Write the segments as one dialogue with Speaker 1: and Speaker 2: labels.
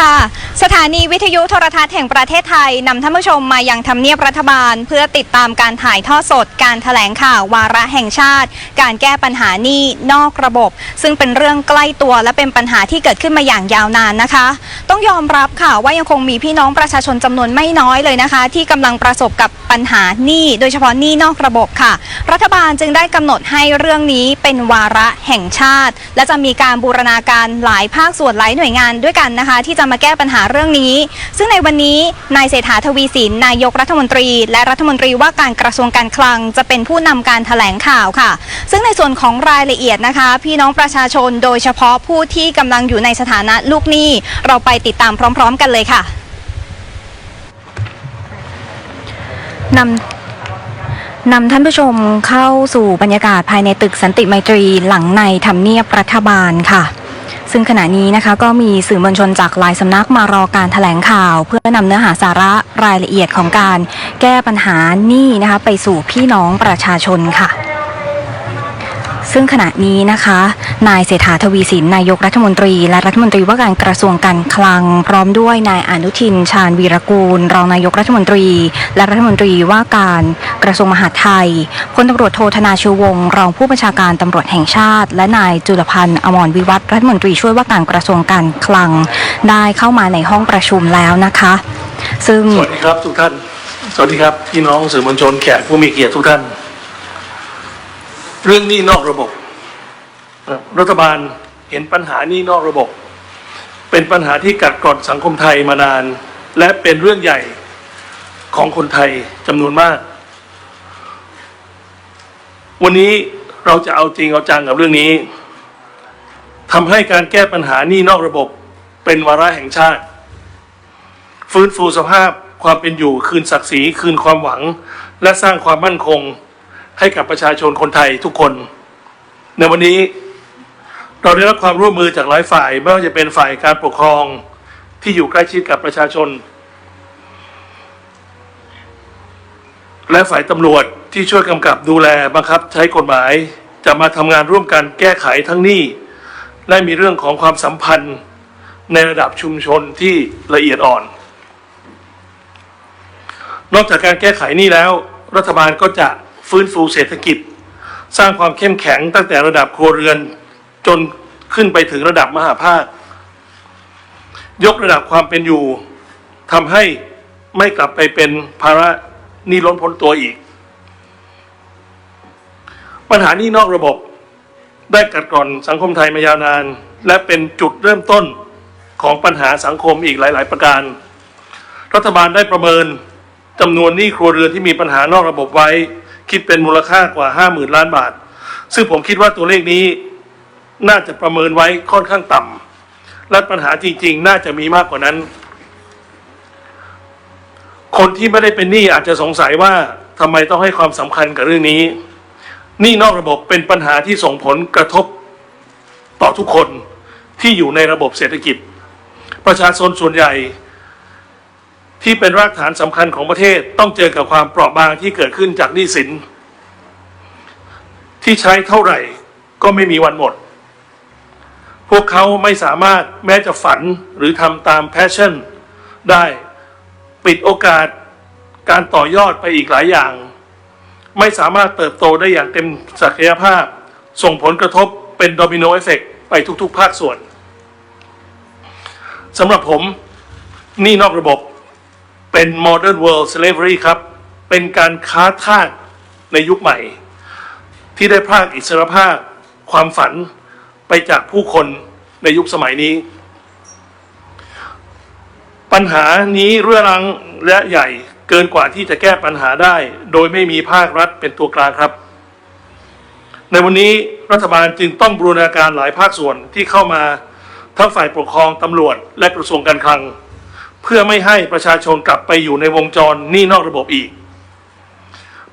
Speaker 1: สวัสดีค่ะ สถานีวิทยุโทรทัศน์แห่งประเทศไทยนำท่านผู้ชมมายังทำเนียบรัฐบาล เพื่อติดตามการถ่ายทอดสด การถแถลงข่าววาระแห่งชาติ การแก้ปัญหาหนี้นอกระบบ ซึ่งเป็นเรื่องใกล้ตัวและเป็นปัญหาที่เกิดขึ้นมาอย่างยาวนานนะคะ ต้องยอมรับค่ะว่ายังคงมีพี่น้องประชาชนจำนวนไม่น้อยเลยนะคะ ที่กำลังประสบกับปัญหาหนี้โดยเฉพาะหนี้นอกระบบค่ะ รัฐบาลจึงได้กำหนดให้เรื่องนี้เป็นวาระแห่งชาติ และจะมีการบูรณาการหลายภาคส่วนหลายหน่วยงานด้วยกันนะคะ ที่จะมาแก้ปัญหาเรื่องนี้ ซึ่งในวันนี้นายเศรษฐาทวีสินนายกรัฐมนตรี และรัฐมนตรีว่าการกระทรวงการคลังจะเป็นผู้นำการแถลงข่าวค่ะ ซึ่งในส่วนของรายละเอียดนะคะ พี่น้องประชาชนโดยเฉพาะผู้ที่กำลังอยู่ในสถานะลูกหนี้เราไปติดตามพร้อม ๆ กันเลยค่ะนำนำท่านผู้ชมเข้าสู่บรรยากาศภายในตึกสันติไมตรีหลังในทำเนียบรัฐบาลค่ะ ซึ่งขณะนี้นะคะก็มีสื่อมวลชนจากหลายสำนักมารอการถแถลงข่าว เพื่อนำเนื้อหาสาระรายละเอียดของการแก้ปัญหานี่นะคะไปสู่พี่น้องประชาชนค่ะ ซึ่งขณะนี้นะคะ นายเศรษฐาทวีสินนายกรัฐมนตรี และรัฐมนตรีว่าการกระทรวงการคลัง พร้อมด้วยนายอนุทิน ชาญวีรกูล รองนายกรัฐมนตรี และรัฐมนตรีว่าการกระทรวงมหาดไทยพลตำรวจโทธนาชูวงรองผู้บัญชาการตำรวจแห่งชาติ และนายจุลพันธ์อมรวิวัฒรัฐมนตรีช่วยว่าการกระทรวงการคลัง ได้เข้ามาในห้องประชุมแล้วนะคะ ซึ่ง
Speaker 2: สวัสดีครับทุกท่าน สวัสดีครับพี่น้องสื่อมวลชนแขกผู้มีเกียรติทุกท่าน เรื่องนี้นอกระบบ รัฐบาลเห็นปัญหานี้นอกระบบ เป็นปัญหาที่กัดกร่อนสังคมไทยมานาน และเป็นเรื่องใหญ่ของคนไทยจำนวนมาก วันนี้เราจะเอาจริงเอาจังกับเรื่องนี้ทำให้การแก้ปัญหาหนี้นอกระบบ เป็นวาระแห่งชาติ ฟื้นฟูสภาพความเป็นอยู่คืนศักดิ์ศรีคืนความหวัง และสร้างความมั่นคง ให้กับประชาชนคนไทยทุกคน ในวันนี้เราได้รับความร่วมมือจากหลายฝ่ายไม่ว่าจะเป็นฝ่ายการปกครองที่อยู่ใกล้ชิดกับประชาชน และฝ่ายตำรวจที่ช่วยกำกับดูแลบังคับใช้กฎหมาย จะมาทำงานร่วมกันแก้ไขทั้งนี้ และมีเรื่องของความสัมพันธ์ในระดับชุมชนที่ละเอียดอ่อน นอกจากการแก้ไขนี้แล้ว รัฐบาลก็จะ ฟื้นฟูเศรษฐกิจ สร้างความเข้มแข็งตั้งแต่ระดับครัวเรือนจนขึ้นไปถึงระดับมหาภาค ยกระดับความเป็นอยู่ทำให้ไม่กลับไปเป็นภาระหนี้ล้นพ้นตัวอีก ปัญหานี้นอกระบบได้กัดกร่อนสังคมไทยมายาวนาน และเป็นจุดเริ่มต้นของปัญหาสังคมอีกหลาย ๆ ประการ รัฐบาลได้ประเมินจำนวนหนี้ครัวเรือนที่มีปัญหานอกระบบไว้ คิดเป็นมูลค่ากว่า 50,000 ล้านบาท ซึ่งผมคิดว่าตัวเลขนี้น่าจะประเมินไว้ค่อนข้างต่ำและปัญหาจริง ๆ น่าจะมีมากกว่านั้น คนที่ไม่ได้เป็นหนี้อาจจะสงสัยว่าทำไมต้องให้ความสำคัญกับเรื่องนี้หนี้นอกระบบเป็นปัญหาที่ส่งผลกระทบต่อทุกคนที่อยู่ในระบบเศรษฐกิจ ประชาชนส่วนใหญ่ ที่เป็นรากฐานสำคัญของประเทศต้องเจอกับความเปราะบางที่เกิดขึ้นจากหนี้สิน ที่ใช้เท่าไหร่ก็ไม่มีวันหมด พวกเขาไม่สามารถแม้จะฝันหรือทำตามแพชชั่น ได้ปิดโอกาสการต่อยอดไปอีกหลายอย่าง ไม่สามารถเติบโตได้อย่างเต็มศักยภาพ ส่งผลกระทบเป็นโดมิโนเอฟเฟกไปทุกๆ ภาคส่วนสำหรับผมนี่นอกระบบ เป็น modern world slavery ครับ เป็นการค้าทาสในยุคใหม่ ที่ได้พรากอิสรภาพความฝันไปจากผู้คนในยุคสมัยนี้ ปัญหานี้เรื้อรังและใหญ่เกินกว่าที่จะแก้ปัญหาได้ โดยไม่มีภาครัฐเป็นตัวกลางครับ ในวันนี้รัฐบาลจึงต้องบูรณาการหลายภาคส่วนที่เข้ามาทั้งฝ่ายปกครองตำรวจและกระทรวงการคลัง พื่อไม่ให้ประชาชนกลับไปอยู่ในวงจรหนี้นอกระบบอีก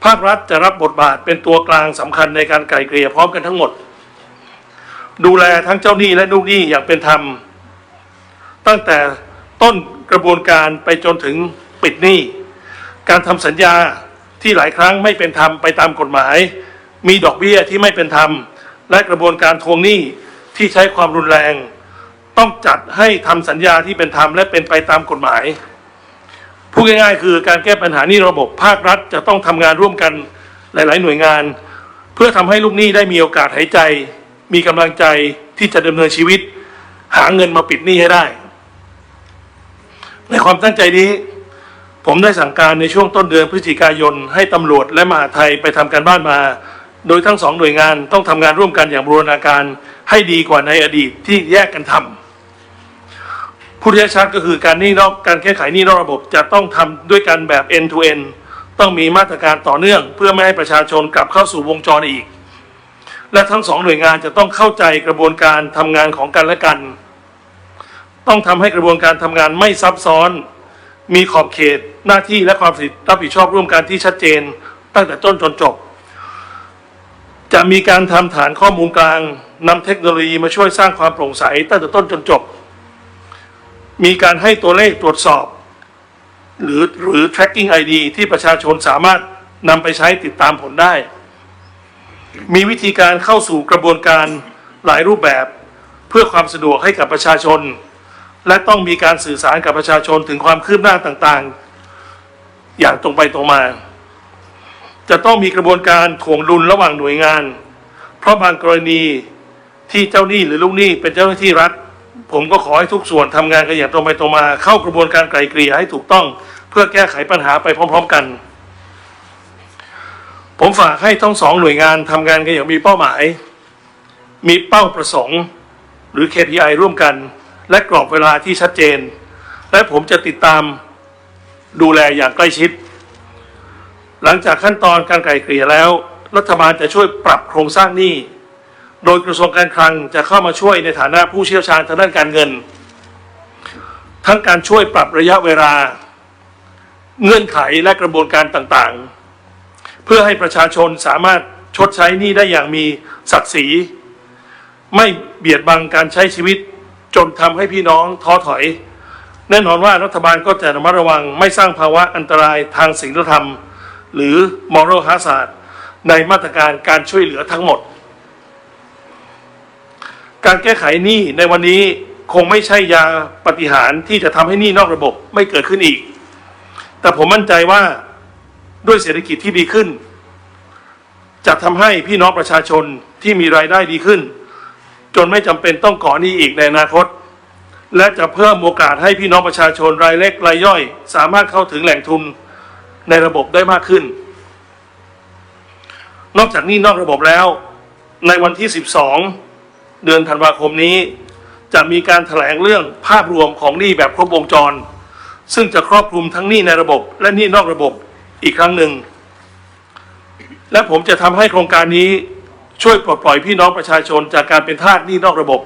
Speaker 2: ภาครัฐจะรับบทบาทเป็นตัวกลางสำคัญในการไกล่เกลี่ยพร้อมกันทั้งหมด ดูแลทั้งเจ้าหนี้และลูกหนี้อย่างเป็นธรรม ตั้งแต่ต้นกระบวนการไปจนถึงปิดหนี้ การทำสัญญาที่หลายครั้งไม่เป็นธรรมไปตามกฎหมาย มีดอกเบี้ยที่ไม่เป็นธรรม และกระบวนการทวงหนี้ที่ใช้ความรุนแรง ต้องจัดให้ทำสัญญาที่เป็นธรรมและเป็นไปตามกฎหมายพูดง่ายๆ คือการแก้ปัญหานี้ระบบภาครัฐจะต้องทำงานร่วมกันหลาย ๆ หน่วยงาน เพื่อทำให้ลูกหนี้ได้มีโอกาสหายใจ มีกำลังใจที่จะดำเนินชีวิต หาเงินมาปิดหนี้ให้ได้ ในความตั้งใจนี้ ผมได้สั่งการในช่วงต้นเดือนพฤศจิกายน ให้ตำรวจและมหาไทยไปทำการบ้านมา โดยทั้งสองหน่วยงานต้องทำงานร่วมกันอย่างบูรณาการให้ดีกว่าในอดีตที่แยกกันทำ ผู้ที่ชัดก็คือการหนี้นอกการแก้ไขหนี้นอกระบบจะต้องทำด้วยกันแบบ end to end ต้องมีมาตรการต่อเนื่อง เพื่อไม่ให้ประชาชนกลับเข้าสู่วงจรอีก และทั้งสองหน่วยงานจะต้องเข้าใจกระบวนการทำงานของกันและกัน ต้องทำให้กระบวนการทำงานไม่ซับซ้อน มีขอบเขตหน้าที่และความรับผิดชอบร่วมกันที่ชัดเจน ตั้งแต่ต้นจนจบ จะมีการทำฐานข้อมูลกลางนำเทคโนโลยีมาช่วยสร้างความโปร่งใสตั้งแต่ต้นจนจบ มีการให้ตัวเลขตรวจสอบ หรือหรือ tracking ID ที่ประชาชนสามารถนำไปใช้ติดตามผลได้ มีวิธีการเข้าสู่กระบวนการหลายรูปแบบ เพื่อความสะดวกให้กับประชาชน และต้องมีการสื่อสารกับประชาชนถึงความคืบหน้าต่างๆ อย่างตรงไปตรงมา จะต้องมีกระบวนการถ่วงดุลระหว่างหน่วยงาน เพราะบางกรณีที่เจ้าหนี้หรือลูกหนี้เป็นเจ้าหน้าที่รัฐ ผมก็ขอให้ทุกส่วนทำงานกันอย่างตรงไปตรงมา เข้ากระบวนการไกลเกลี่ยให้ถูกต้อง เพื่อแก้ไขปัญหาไปพร้อม ๆกัน ผมฝากให้ทั้งสองหน่วยงานทำงานกันอย่างมีเป้าหมาย มีเป้าประสงค์ หรือ KPI ร่วมกัน และกรอบเวลาที่ชัดเจน และผมจะติดตามดูแลอย่างใกล้ชิด หลังจากขั้นตอนการไกล่เกลี่ยแล้ว รัฐบาลจะช่วยปรับโครงสร้างหนี้ โดยกระทรวงการคลังจะเข้ามาช่วยในฐานะผู้เชี่ยวชาญทางด้านการเงิน ทั้งการช่วยปรับระยะเวลา เงื่อนไขและกระบวนการต่างๆ เพื่อให้ประชาชนสามารถชดใช้หนี้ได้อย่างมีศักดิ์ศรี ไม่เบียดบังการใช้ชีวิตจนทำให้พี่น้องท้อถอย แน่นอนว่ารัฐบาลก็จะระมัดระวังไม่สร้างภาวะอันตรายทางศีลธรรม หรือ moral hazard ในมาตรการการช่วยเหลือทั้งหมด การแก้ไขหนี้ในวันนี้คงไม่ใช่ยาปฏิหารที่จะทำให้หนี้นอกระบบไม่เกิดขึ้นอีก แต่ผมมั่นใจว่าด้วยเศรษฐกิจที่ดีขึ้น จะทำให้พี่น้องประชาชนที่มีรายได้ดีขึ้น จนไม่จำเป็นต้องก่อหนี้อีกในอนาคต และจะเพิ่มโอกาสให้พี่น้องประชาชนรายเล็กรายย่อย สามารถเข้าถึงแหล่งทุนในระบบได้มากขึ้น นอกจากหนี้นอกระบบแล้ว ในวันที่ 12 เดือนธันวาคมนี้ จะมีการแถลงเรื่องภาพรวมของหนี้แบบครบวงจร ซึ่งจะครอบคลุมทั้งหนี้ในระบบ และหนี้นอกระบบอีกครั้งหนึ่ง และผมจะทำให้โครงการนี้ช่วยปลดปล่อยพี่น้องประชาชนจากการเป็นทาสหนี้นอกระบบ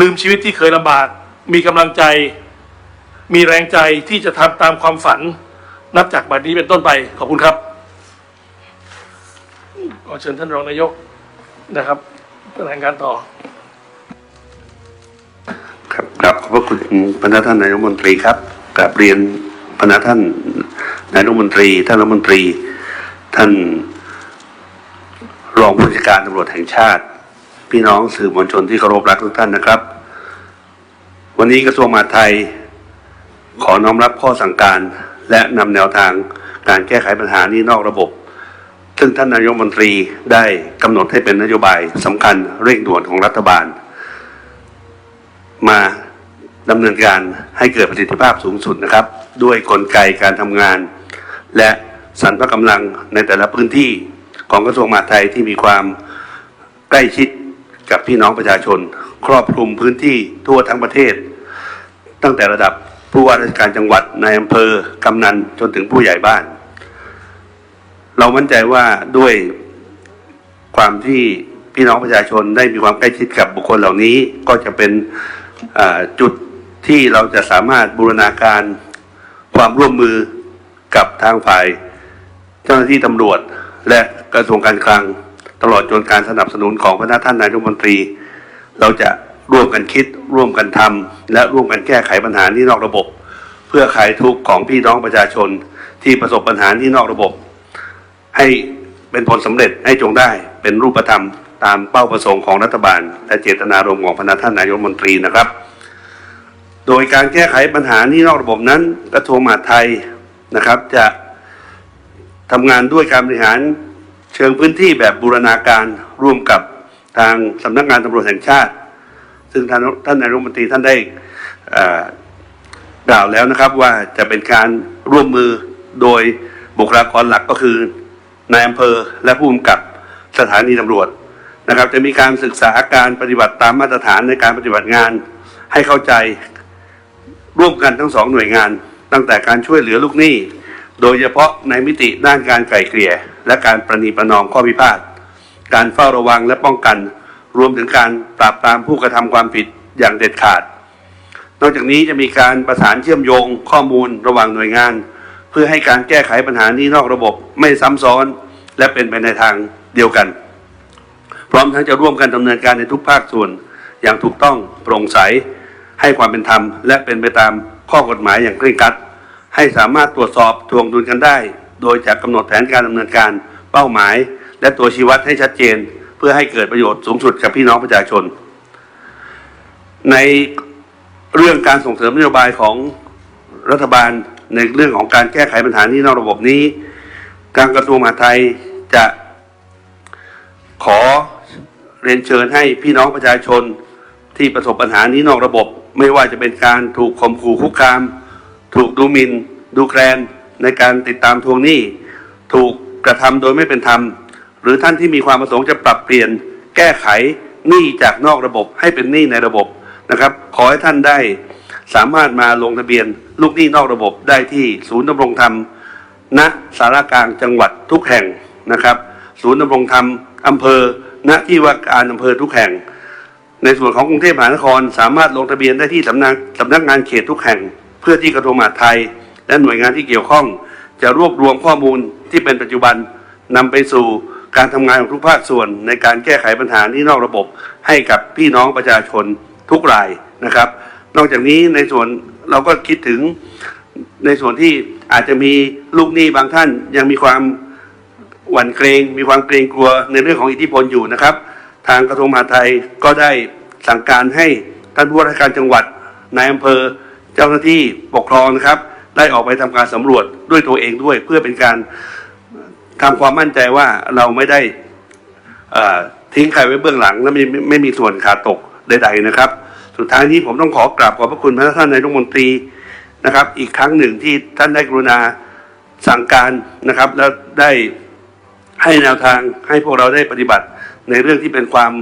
Speaker 2: ลืมชีวิตที่เคยลำบาก มีกำลังใจ มีแรงใจที่จะทำตามความฝัน นับจากบัดนี้เป็นต้นไป ขอบคุณครับขอเชิญท่านรองนายกนะครับ แถลงการต่อ
Speaker 3: ครับครับขอบพระคุณพนักท่านนายกรัฐมนตรีครับกราบเรียนพนักท่านนายกรัฐมนตรี ท่านรัฐมนตรี ท่านรองผู้บัญชาการตำรวจแห่งชาติ พี่น้องสื่อมวลชนที่เคารพรักทุกท่านนะครับ วันนี้กระทรวงมหาดไทย ขอน้อมรับข้อสั่งการและนำแนวทางการแก้ไขปัญหานี้นอกระบบ ซึ่งท่านนายกรัฐมนตรีได้กำหนดให้เป็นนโยบายสำคัญเร่งด่วนของรัฐบาล มาดำเนินการให้เกิดประสิทธิภาพสูงสุดนะครับ ด้วยกลไกการทำงาน และสรรพกำลังในแต่ละพื้นที่ของกระทรวงมหาดไทยที่มีความใกล้ชิดกับพี่น้องประชาชน ครอบคลุมพื้นที่ทั่วทั้งประเทศ ตั้งแต่ระดับผู้ว่าราชการจังหวัดในายอำเภอกำนันจนถึงผู้ใหญ่บ้าน เรามั่นใจว่าด้วยความที่พี่น้องประชาชนได้มีความใกล้ชิดกับบุคคลเหล่านี้ ก็จะเป็นจุดที่เราจะสามารถบูรณาการความร่วมมือกับทางฝ่าย เจ้าหน้าที่ตำรวจ และกระทรวงการคลัง ตลอดจนการสนับสนุนของพระท่านนายกรัฐมนตรี เราจะร่วมกันคิดร่วมกันทำและร่วมกันแก้ไขปัญหานี้นอกระบบ เพื่อคลายทุกข์ของพี่น้องประชาชนที่ประสบปัญหานี้นอกระบบ ให้เป็นผลสำเร็จให้จงได้เป็นรูปธรรม ตามเป้าประสงค์ของรัฐบาล และเจตนารมณ์ของพนักท่านนายกรัฐมนตรีนะครับ โดยการแก้ไขปัญหานี้นอกระบบนั้นกระทรวงมหาดไทยนะครับ จะทำงานด้วยการบริหารเชิงพื้นที่แบบบูรณาการร่วมกับทางสำนักงานตำรวจแห่งชาติ ซึ่งท่านท่านนายรัฐมนตรีท่านได้กล่าวแล้วนะครับว่าจะเป็นการร่วมมือโดยบุคลากรหลักก็คือ นายอำเภอและผู้กำกับสถานีตำรวจนะครับ จะมีการศึกษาการปฏิบัติตามมาตรฐานในการปฏิบัติงาน ให้เข้าใจร่วมกันทั้งสองหน่วยงาน ตั้งแต่การช่วยเหลือลูกหนี้ โดยเฉพาะในมิติด้านการไกล่เกลี่ย และการประนีประนอมข้อพิพาทการเฝ้าระวังและป้องกัน รวมถึงการปราบปรามผู้กระทำความผิดอย่างเด็ดขาด นอกจากนี้จะมีการประสานเชื่อมโยงข้อมูลระหว่างหน่วยงาน พื่อให้การแก้ไขปัญหานี้นอกระบบไม่ซ้ำซ้อนและเป็นไปในทางเดียวกัน พร้อมทั้งจะร่วมกันดำเนินการในทุกภาคส่วน อย่างถูกต้องโปร่งใส ให้ความเป็นธรรม และเป็นไปตามข้อกฎหมายอย่างเคร่งครัด ให้สามารถตรวจสอบทวงดุลกันได้ โดยจะกำหนดแผนการดำเนินการเป้าหมาย และตัวชี้วัดให้ชัดเจน เพื่อให้เกิดประโยชน์สูงสุดกับพี่น้องประชาชน ในเรื่องการส่งเสริมนโยบายของรัฐบาล ในเรื่องของการแก้ไขปัญหานี้นอกระบบนี้ การกระทรวงมหาดไทยจะขอเรียนเชิญให้พี่น้องประชาชนที่ประสบปัญหานี้นอกระบบ ไม่ว่าจะเป็นการถูกข่มขู่คุกคาม ถูกดูหมินดูแคลนในการติดตามทวงหนี้ ถูกกระทำโดยไม่เป็นธรรม หรือท่านที่มีความประสงค์จะปรับเปลี่ยนแก้ไขหนี้จากนอกระบบให้เป็นหนี้ในระบบนะครับ ขอให้ท่านได้ สามารถมาลงทะเบียน ลูกหนี้นอกระบบได้ที่ศูนย์ดำรงธรรม ณสารกลางจังหวัดทุกแห่งนะครับ ศูนย์ดำรงธรรมอำเภอ ณที่ว่าการอำเภอทุกแห่ง ในส่วนของกรุงเทพมหานคร สามารถลงทะเบียนได้ที่สำนักสำนักงานเขตทุกแห่ง เพื่อที่กระทรวงมหาดไทย และหน่วยงานที่เกี่ยวข้อง จะรวบรวมข้อมูลที่เป็นปัจจุบันนำไปสู่การทำงานของทุกภาคส่วนในการแก้ไขปัญหานี้นอกระบบให้กับพี่น้องประชาชนทุกรายนะครับ นอกจากนี้ในส่วนเราก็คิดถึงในส่วนที่อาจจะมีลูกหนี้บางท่านยังมีความหวั่นเกรง มีความเกรงกลัวในเรื่องของอิทธิพลอยู่นะครับ ทางกระทรวงมหาดไทยก็ได้สั่งการให้ท่านผู้ว่าราชการจังหวัดนายอำเภอเจ้าหน้าที่ปกครองนะครับ ได้ออกไปทำการสำรวจด้วยตัวเองด้วย เพื่อเป็นการทำความมั่นใจว่าเราไม่ได้ทิ้งใครไว้เบื้องหลังและไมไม่ไม่มีส่วนขาดตกใด ๆนะครับ สุดท้ายนี้ผมต้องขอกราบขอบพระคุณพระท่านนายกรัฐมนตรีนะครับ อีกครั้งหนึ่งที่ท่านได้กรุณาสั่งการนะครับ แล้วได้ให้แนวทางให้พวกเราได้ปฏิบัติในเรื่องที่เป็นความ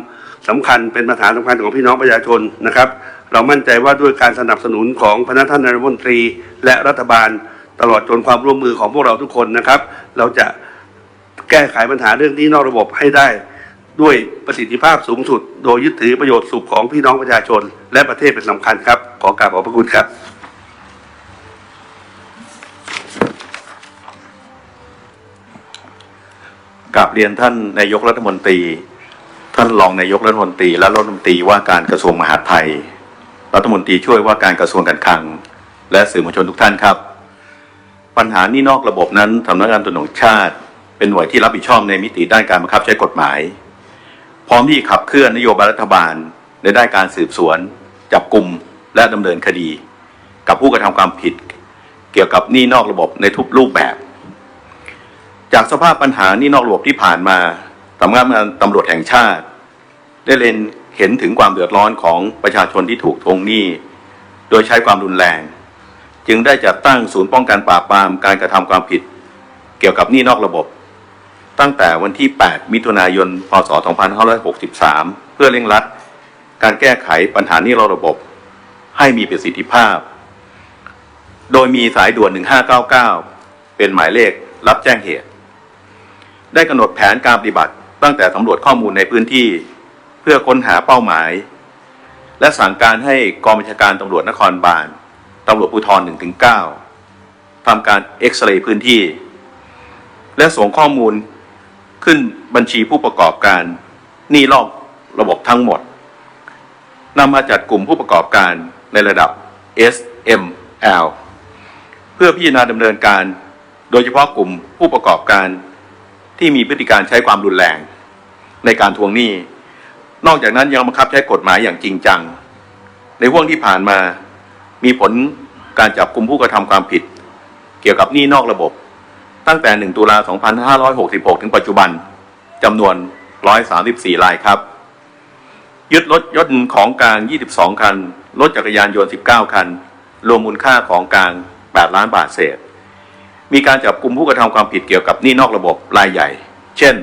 Speaker 3: สำคัญเป็นปัญหาสำคัญของพี่น้องประชาชนนะครับ เรามั่นใจว่าด้วยการสนับสนุนของพนักท่านนายรัฐมนตรี และรัฐบาลตลอดจนความร่วมมือของพวกเราทุกคนนะครับ เราจะแก้ไขปัญหาเรื่องนี้นอกระบบให้ได้ ด้วยประสิทธิภาพสูงสุด โดยยึดถือประโยชน์สุขของพี่น้องประชาชน และประเทศเป็นสำคัญครับ ขอกราบขอบพระคุณครับ
Speaker 4: กราบเรียนท่านนายกรัฐมนตรี ท่านรองนายกรัฐมนตรี และรัฐมนตรีว่าการกระทรวงมหาดไทย รัฐมนตรีช่วยว่าการกระทรวงการคลัง และสื่อมวลชนทุกท่านครับ ปัญหานี่นอกระบบนั้นสำนักงานตำรวจแห่งชาติ เป็นหน่วยที่รับผิดชอบในมิติด้านการบังคับใช้กฎหมาย พร้อมที่ขับเคลื่อนนโยบายรัฐบาลในด้านการสืบสวน จับกลุ่มและดำเนินคดี กับผู้กระทำความผิด เกี่ยวกับหนี้นอกระบบในทุกรูปแบบ จากสภาพปัญหานี่นอกระบบที่ผ่านมาสำนักงานตำรวจแห่งชาติ ได้เล็งเห็นถึงความเดือดร้อนของประชาชนที่ถูกทวงหนี้ โดยใช้ความรุนแรง จึงได้จัดตั้งศูนย์ป้องกันปราบปรามการกระทำความผิด เกี่ยวกับหนี้นอกระบบ ตั้งแต่วันที่ 8 มิถุนายน พศ 2563 เพื่อเร่งรัด การแก้ไขปัญหานี้ระบบ ให้มีประสิทธิภาพ โดยมีสายด่วน 1599 เป็นหมายเลขรับแจ้งเหตุ ได้กำหนดแผนการปฏิบัติ ตั้งแต่สำรวจข้อมูลในพื้นที่ เพื่อค้นหาเป้าหมาย และสั่งการให้กองบัญชาการตำรวจนครบาลตำรวจภูธร1-9ทำการเอ็กซเรย์พื้นที่ และส่งข้อมูล ขึ้นบัญชีผู้ประกอบการหนี้รอบระบบทั้งหมดนำมาจัดกลุ่มผู้ประกอบการในระดับ SML เพื่อพิจารณาดำเนินการ โดยเฉพาะกลุ่มผู้ประกอบการที่มีพฤติการใช้ความรุนแรง ในการทวงหนี้ นอกจากนั้นยังบังคับใช้กฎหมายอย่างจริงจัง ในห่วงที่ผ่านมามีผลการจับกลุ่มผู้กระทำความผิด เกี่ยวกับหนี้นอกระบบ ตั้งแต่ 1 ตุลา 2566 ถึงปัจจุบันจำนวน 134 รายครับ ยึดรถยนต์ของกลาง 22 คัน รถจักรยานยนต์ 19 คัน รวมมูลค่าของกลาง 8 ล้านบาทเศษ มีการจับกลุ่มผู้กระทำความผิดเกี่ยวกับหนี้นอกระบบรายใหญ่ เช่น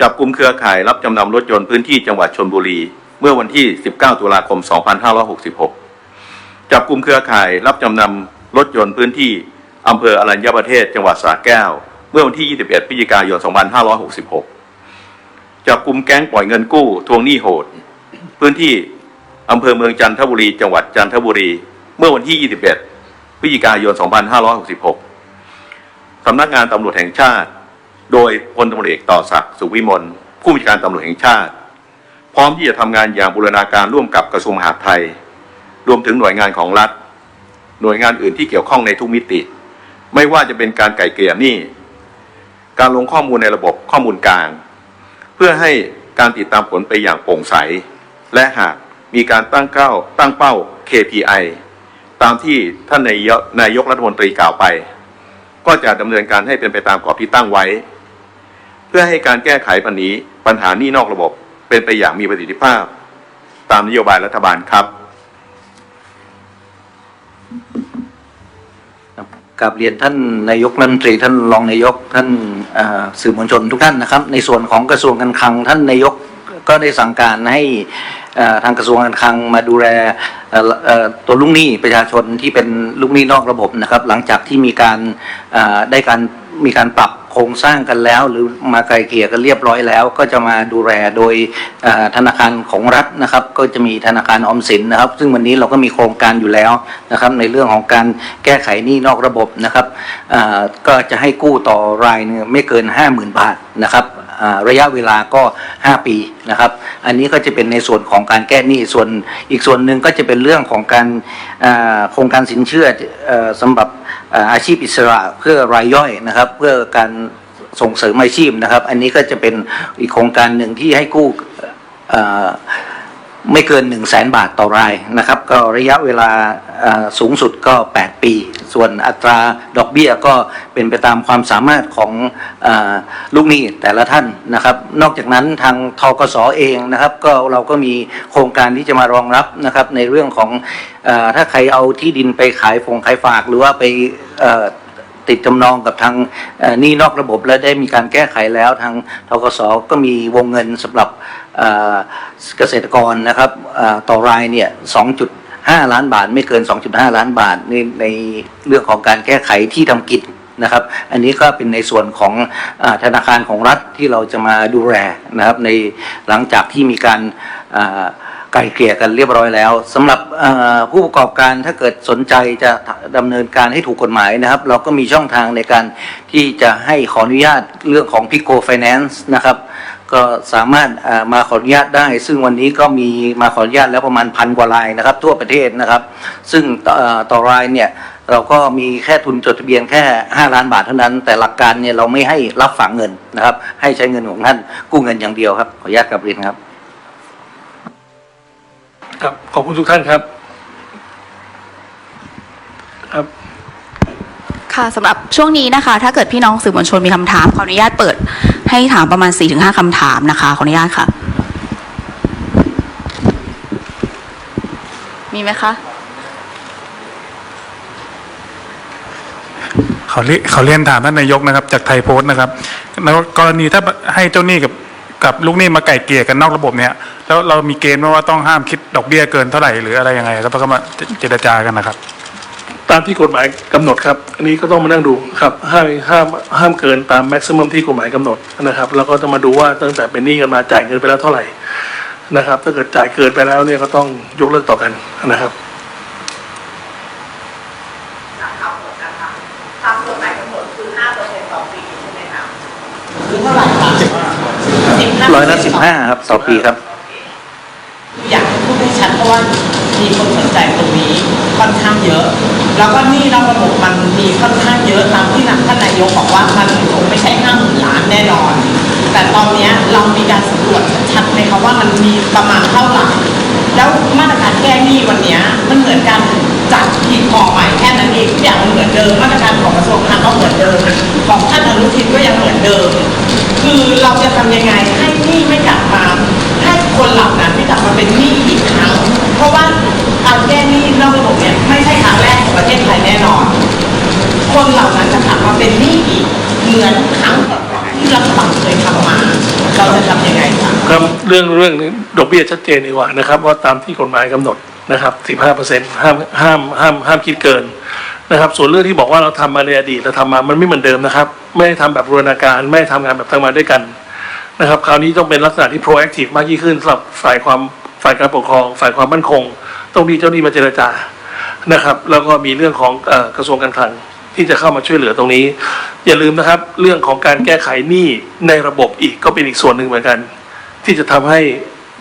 Speaker 4: จับกลุ่มเครือข่ายรับจำนำรถยนต์พื้นที่จังหวัดชนบุรี เมื่อวันที่ 19 ตุลาคม 2566 จับกลุ่มเครือข่ายรับจำนำรถยนต์พื้นที่ อำเภออรัญญประเทศจังหวัดสระแก้ว เมื่อวันที่ 21พฤศจิกายน 2566จับกลุ่มแก๊งปล่อยเงินกู้ทวงหนี้โหด พื้นที่อำเภอเมืองจันทบุรี จังหวัดจันทบุรี เมื่อวันที่ 21พฤศจิกายน 2566สำนักงานตำรวจแห่งชาติ โดยพลตำรวจเอกต่อศักดิ์สุวิมลผู้บัญชาการตำรวจแห่งชาติ พร้อมที่จะทำงานอย่างบูรณาการร่วมกับกระทรวงมหาดไทย รวมถึงหน่วยงานของรัฐ หน่วยงานอื่นที่เกี่ยวข้องในทุกมิติ ไม่ว่าจะเป็นการไก่เกลี่ยหนี้ การลงข้อมูลในระบบข้อมูลกลาง เพื่อให้การติดตามผลไปอย่างโปร่งใส และหากมีการตั้งเก้าตั้งเป้า KPI ตามที่ท่านนายนายกรัฐมนตรีกล่าวไป ก็จะดำเนินการให้เป็นไปตามกรอบที่ตั้งไว้ เพื่อให้การแก้ไขปัญหาปัญหานี้นอกระบบเป็นไปอย่างมีประสิทธิภาพ ตามนโยบายรัฐบาลครับ
Speaker 5: กับเรียนท่านนายกรัฐมนตรีท่านรองนายกท่านสื่อมวลชนทุกท่านนะครับ ในส่วนของกระทรวงการคลังท่านนายกก็ได้สั่งการให้ทางกระทรวงการคลังมาดูแลตัวลูกหนี้ประชาชนที่เป็นลูกหนี้นอกระบบนะครับ หลังจากที่มีการได้การมีการปรับ โครงสร้างกันแล้ว หรือมาไกลเกลี่ยกันเรียบร้อยแล้ว ก็จะมาดูแลโดยธนาคารของรัฐนะครับ ก็จะมีธนาคารออมสินนะครับ ซึ่งวันนี้เราก็มีโครงการอยู่แล้วนะครับ ในเรื่องของการแก้ไขหนี้นอกระบบนะครับก็จะให้กู้ต่อรายเนี่ยไม่เกิน 50,000 บาทนะครับ ระยะเวลาก็ 5 ปีนะครับ อันนี้ก็จะเป็นในส่วนของการแก้หนี้ส่วนอีกส่วนหนึ่งก็จะเป็นเรื่องของการโครงการสินเชื่อสำหรับอาชีพอิสระเพื่อรายย่อยนะครับ เพื่อการส่งเสริมอาชีพนะครับ อันนี้ก็จะเป็นอีกโครงการหนึ่งที่ให้กู้ไม่เกิน1 0 0 0 0แสนบาทต่อรายนะครับ ก็ระยะเวลาสูงสุดก็ 8 ปี ส่วนอัตราดอกเบี้ยก็เป็นไปตามความสามารถของอลูกหนี้แต่ละท่านนะครับ นอกจากนั้นทางทกสเองนะครับ ก็เราก็มีโครงการที่จะมารองรับนะครับในเรื่องของอถ้าใครเอาที่ดินไปขายฟงขายฝากหรือว่าไปติดจำนองกับทางนี้นอกระบบและได้มีการแก้ไขแล้วทางทกสก็มีวงเงินสำหรับ เกษตรกรนะครับต่อรายเนี่ย2.5 ล้านบาท ไม่เกิน 2.5 ล้านบาทในในเรื่องของการแก้ไขที่ทำกิจนะครับ อันนี้ก็เป็นในส่วนของอธนาคารของรัฐที่เราจะมาดูแลนะครับในหลังจากที่มีการไกลเกลี่ยกันเรียบร้อยแล้วสำหรับผู้ประกอบการถ้าเกิดสนใจจะดำเนินการให้ถูกกฎหมายนะครับ เราก็มีช่องทางในการที่จะให้ขออนุญาตเรื่องของ Pico Finance นะครับ ก็สามารถเอ่อมาขออนุญาตได้ ซึ่งวันนี้ก็มีมาขออนุญาตแล้วประมาณพันกว่ารายนะครับ ทั่วประเทศนะครับ ซึ่งต่อเอ่อต่อรายเนี่ยเราก็มีแค่ทุนจดทะเบียนแค่ 5 ล้านบาทเท่านั้น แต่หลักการเนี่ยเราไม่ให้รับฝากเงินนะครับ ให้ใช้เงินของท่านกู้เงินอย่างเดียวครับขออนุญาตกลับเรียนครับ
Speaker 2: ครับขอบคุณทุกท่านครับครับ
Speaker 6: ค่ะสำหรับช่วงนี้นะคะ ถ้าเกิดพี่น้องสื่อมวลชนมีคำถามขออนุญาตเปิด ให้ถามประมาณ 4-5คำถามนะคะ ขออนุญาตค่ะ มีไหมคะ
Speaker 7: เขาเรียเขาเรียนถามท่านนายกนะครับ จากไทยโพสต์นะครับแล้วกรณีถ้าให้เจ้าหนี้กับกับลูกหนี้มาไก่เกลี่ยกันนอกระบบเนี่ย แล้วเรามีเกณฑ์ไหมว่าต้องห้ามคิดดอกเบี้ยเกินเท่าไหร่หรืออะไรยังไงแล้วก็มาเจรจากันนะครับ
Speaker 2: ตามที่กฎหมายกำหนดครับ อันนี้ก็ต้องมานั่งดูครับห้ามห้ามห้ามเกินตามแม็กซิมัมที่กฎหมายกำหนดนะครับแล้วก็จะมาดูว่าตั้งแต่เป็นหนี้กันมาจ่ายเงินไปแล้วเท่าไหร่นะครับ ถ้าเกิดจ่ายเกินไปแล้วเนี่ยก็ต้องยกเลิกต่อกันนะครับ
Speaker 8: คือเท่าไหร่ครับสิบ
Speaker 5: ร้อยละสิบห้าครับต่อปีครับ
Speaker 8: อยากให้พูดให้ชัดเพราะว่ามีคนสนใจตรงนี้ ค่อนข้างเยอะ แล้วก็นี่นอกระบบมันมีค่อนข้างเยอะตามที่ท่านนายกบอกว่ามันคงไม่ใช่ห้าหมื่นล้านแน่นอน แต่ตอนนี้เรามีการสำรวจชัดไหมคะว่ามันมีประมาณเท่าไหร่แล้วมาตรการแก้หนี้วันนี้มันเหมือนกันจัดผิดห่อใหม่แค่นั้นเองทุกอย่างมันเหมือนเดิมมาตรการของกระทรวงคลังก็เหมือนเดิมของท่านอนุทินก็ยังเหมือนเดิม คือเราจะทำยังไงให้หนี้ไม่กลับมา นเหล่านั้นไม่กลับมาเป็นหนี้อีกครั้ง เพราะว่าการแก้หนี้นอกระบบเนี่ยไม่ใช่ครั้งแรกของประเทศไทยแน่นอน คนเหล่านั้นจะกลับมาเป็นหนี้อีกเหมือนครั้งก่อนๆที่รัฐบาลเคยทำมา เราจะทำยังไงคะ
Speaker 2: ครับเรื่องเรื่องนี้ดอกเบี้ยชัดเจนดีกว่านะครับว่าตามที่กฎหมายกำหนดนะครับ 15เปอร์เซ็นต์ห้ามห้ามห้ามห้ามคิดเกินนะครับส่วนเรื่องที่บอกว่าเราทำมาในอดีตเราทำมามันไม่เหมือนเดิมนะครับ ไม่ได้ทำแบบบูรณาการไม่ได้ทำงานแบบทำงานด้วยกัน นะครับคราวนี้ต้องเป็นลักษณะที่ proactive มากยิ่งขึ้นสำหรับฝ่ายความฝ่ายการปกครอง ฝ่ายความมั่นคง ต้องมีเจ้าหนี้มาเจรจานะครับ แล้วก็มีเรื่องของอกระทรวงการคลังที่จะเข้ามาช่วยเหลือตรงนี้ อย่าลืมนะครับ เรื่องของการแก้ไขหนี้ในระบบอีกก็เป็นอีกส่วนหนึ่งเหมือนกัน ที่จะทำให้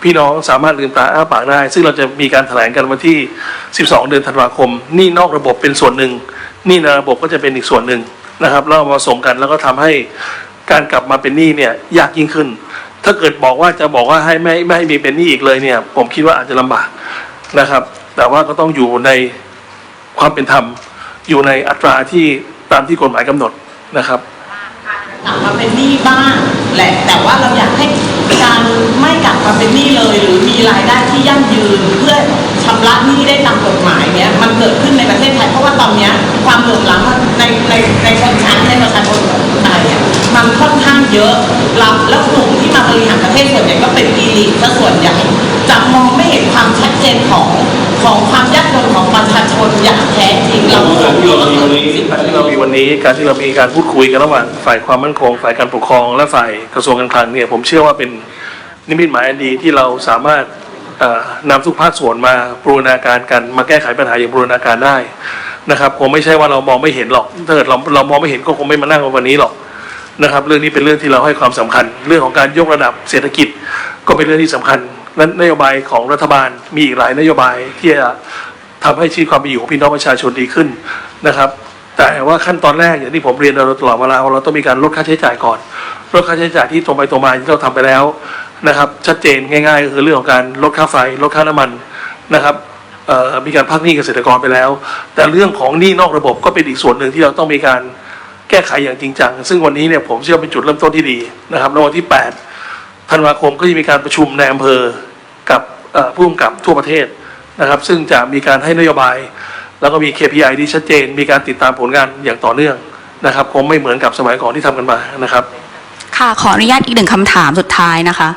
Speaker 2: พี่น้องสามารถลืมตาอ้าปากได้ ซึ่งเราจะมีการแถลงกันวันที่ 12 เดือนธันวาคมหนี่นอกระบบเป็นส่วนหนึ่งหนี่ในระบบก็จะเป็นอีกส่วนหนึ่งนะครับแล้วเอามาผสมกันแล้วก็ทำให้ การกลับมาเป็นหนี้เนี่ยยากยิ่งขึ้น ถ้าเกิดบอกว่าจะบอกว่าให้ไม่ไม่ให้มีเป็นหนี้อีกเลยเนี่ย ผมคิดว่าอาจจะลำบากนะครับ แต่ว่าก็ต้องอยู่ในความเป็นธรรม อยู่ในอัตราที่ตามที่กฎหมายกำหนดนะครับ
Speaker 8: กลับมาเป็นหนี้บ้างแหละแต่ว่าเราอยากให้การไม่กลับมาเป็นหนี้เลย หรือมีรายได้ที่ยั่งยืนเพื่อชำระหนี้ได้ตามกฎหมายเนี้ยมันเกิดขึ้นในประเทศไทยเพราะว่าตอนเนี้ยความเหลื่อมล้ำในในในชนชั้นในประชาชนไทยอะ มันค่อนข้างเยอะแล้วแล้วกลุ่มที่มาบริหารประเทศส่วนใหญ่ก็เป็นอีลิทซะส่วนใหญ่จะมองไม่เห็นความชัดเจนของของความยากจนของประชาชนอย่างแท้จริงเรา
Speaker 2: การที่เรามีวันนี้การที่เรามีวันนี้การที่เรามีการพูดคุยกันระหว่างฝ่ายความมั่นคง ฝ่ายการปกครอง และฝ่ายกระทรวงการคลังเนี่ยผมเชื่อว่าเป็นนิมิตหมายอันดีที่เราสามารถเอ่อนำทุกภาคส่วนมาบูรณาการกันมาแก้ไขปัญหาอย่างบูรณาการได้นะครับผมไม่ใช่ว่าเรามองไม่เห็นหรอกถ้าเกิดเราเรามองไม่เห็นก็คงไม่มานั่งวันนี้หรอก นะครับ เรื่องนี้เป็นเรื่องที่เราให้ความสำคัญ เรื่องของการยกระดับเศรษฐกิจก็เป็นเรื่องที่สำคัญนั้นนโยบายของรัฐบาลมีอีกหลายนโยบายที่จะทำให้ชีวิตความเป็นอยู่ของพี่น้องประชาชนดีขึ้นนะครับแต่ว่าขั้นตอนแรกอย่างที่ผมเรียนเราตลอดเวลาว่าเราต้องมีการลดค่าใช้จ่ายก่อนลดค่าใช้จ่ายที่ตรงไปตรงมาที่เราทำไปแล้วนะครับชัดเจนง่ายๆก็คือเรื่องของการลดค่าไฟลดค่าน้ำมันนะครับมีการพักหนี้เกษตรกรไปแล้ว แต่เรื่องของหนี้นอกระบบก็เป็นอีกส่วนหนึ่งที่เราต้องมีการ แก้ไขอย่างจริงจัง ซึ่งวันนี้เนี่ยผมเชื่อเป็นจุดเริ่มต้นที่ดีนะครับแล้ววันที่ 8 ธันวาคมก็จะมีการประชุมในอำเภอกับผู้กำกับทั่วประเทศนะครับ ซึ่งจะมีการให้นโยบาย แล้วก็มี KPI ที่ชัดเจน มีการติดตามผลงานอย่างต่อเนื่องนะครับคงไม่เหมือนกับสมัยก่อนที่ทำกันมานะครับ
Speaker 6: ค่ะขออนุญาตอีกหนึ่งคำถามสุดท้ายนะคะ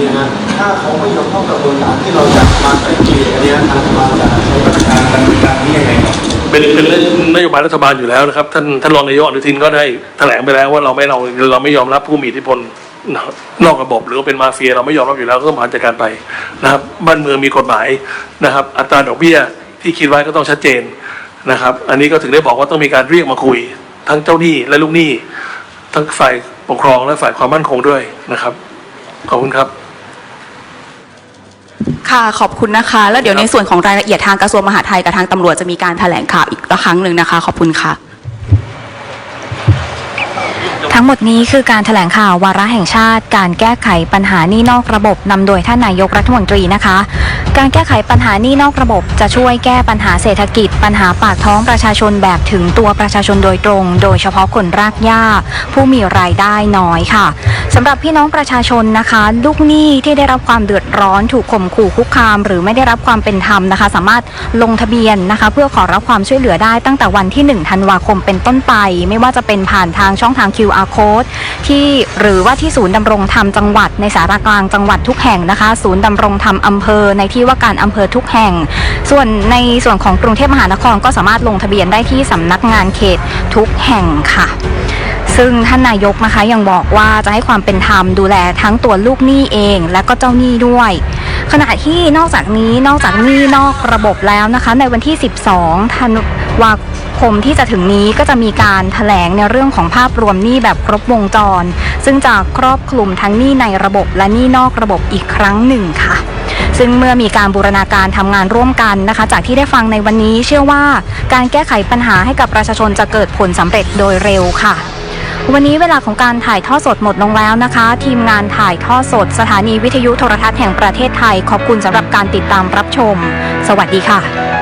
Speaker 9: พื้นที่ตรงนี้นะถ้าเขาไม่ยอมเข้ากระบวนการที่เราจะมาไกลเกลี่ยอันเนี้ยทางรัฐบาลจะใช้มาตรการดำเนินการนี้ยังไงครับ
Speaker 2: เป็นเป็นเรื่องนโยบายรัฐบาลอยู่แล้วนะครับท่านท่านรองนายกอนุทินก็ได้แถลงไปแล้วว่าเราไม่เราเราไม่ยอมรับผู้มีอิทธิพลนอกระบบหรือว่าเป็นมาเฟียเราไม่ยอมรับอยู่แล้วก็ต้องผ่านจัดการไปนะครับบ้านเมืองมีกฎหมายนะครับ อัตราดอกเบี้ยที่คิดไว้ก็ต้องชัดเจนนะครับ อันนี้ก็ถึงได้บอกว่าต้องมีการเรียกมาคุย ทั้งเจ้าหนี้และลูกหนี้ ทั้งฝ่ายปกครองและฝ่ายความมั่นคงด้วยนะครับ ขอบคุณครับ
Speaker 6: ค่ะขอบคุณนะคะ แล้วเดี๋ยวในส่วนของรายละเอียดทางกระทรวงมหาดไทยกับทางตำรวจจะมีการแถลงข่าวอีกครั้งหนึ่งนะคะ ขอบคุณค่ะ
Speaker 1: ทั้งหมดนี้คือการแถลงข่าววาระแห่งชาติ การแก้ไขปัญหานี่นอกระบบนำโดยท่านนายกรัฐมนตรีนะคะ การแก้ไขปัญหานี่นอกระบบจะช่วยแก้ปัญหาเศรษฐกิจ ปัญหาปากท้องประชาชนแบบถึงตัวประชาชนโดยตรง โดยเฉพาะคนรากหญ้า ผู้มีรายได้น้อยค่ะสำหรับพี่น้องประชาชนนะคะ ลูกหนี้ที่ได้รับความเดือดร้อนถูกข่มขู่คุกคาม หรือไม่ได้รับความเป็นธรรมนะคะ สามารถลงทะเบียนนะคะ เพื่อขอรับความช่วยเหลือได้ตั้งแต่วันที่ 1 ธันวาคมเป็นต้นไป ไม่ว่าจะเป็นผ่านทางช่องทาง QR code ที่หรือว่าที่ศูนย์ดำรงธรรมจังหวัดในสารกลางจังหวัดทุกแห่งนะคะ ศูนย์ดำรงธรรมอำเภอในที่ว่าการอำเภอทุกแห่ง ส่วนในส่วนของกรุงเทพมหานครก็สามารถลงทะเบียนได้ที่สำนักงานเขตทุกแห่งค่ะซึ่งท่านนายกนะคะยังบอกว่าจะให้ความเป็นธรรมดูแลทั้งตัวลูกหนี้เอง และก็เจ้าหนี้ด้วย ขณะที่นอกจากนี้นอกจากหนี้นอกระบบแล้วนะคะ ในวันที่ 12ธันวาคมที่จะถึงนี้ก็จะมีการแถลงในเรื่องของภาพรวมหนี้แบบครบวงจร ซึ่งจะครอบคลุมทั้งหนี้ในระบบและหนี้นอกระบบอีกครั้งหนึ่งค่ะ ซึ่งเมื่อมีการบูรณาการทำงานร่วมกันนะคะ จากที่ได้ฟังในวันนี้เชื่อว่าการแก้ไขปัญหาให้กับประชาชนจะเกิดผลสำเร็จโดยเร็วค่ะ วันนี้เวลาของการถ่ายทอดสดหมดลงแล้วนะคะ ทีมงานถ่ายทอดสด สถานีวิทยุโทรทัศน์แห่งประเทศไทย ขอบคุณสำหรับการติดตามรับชม สวัสดีค่ะ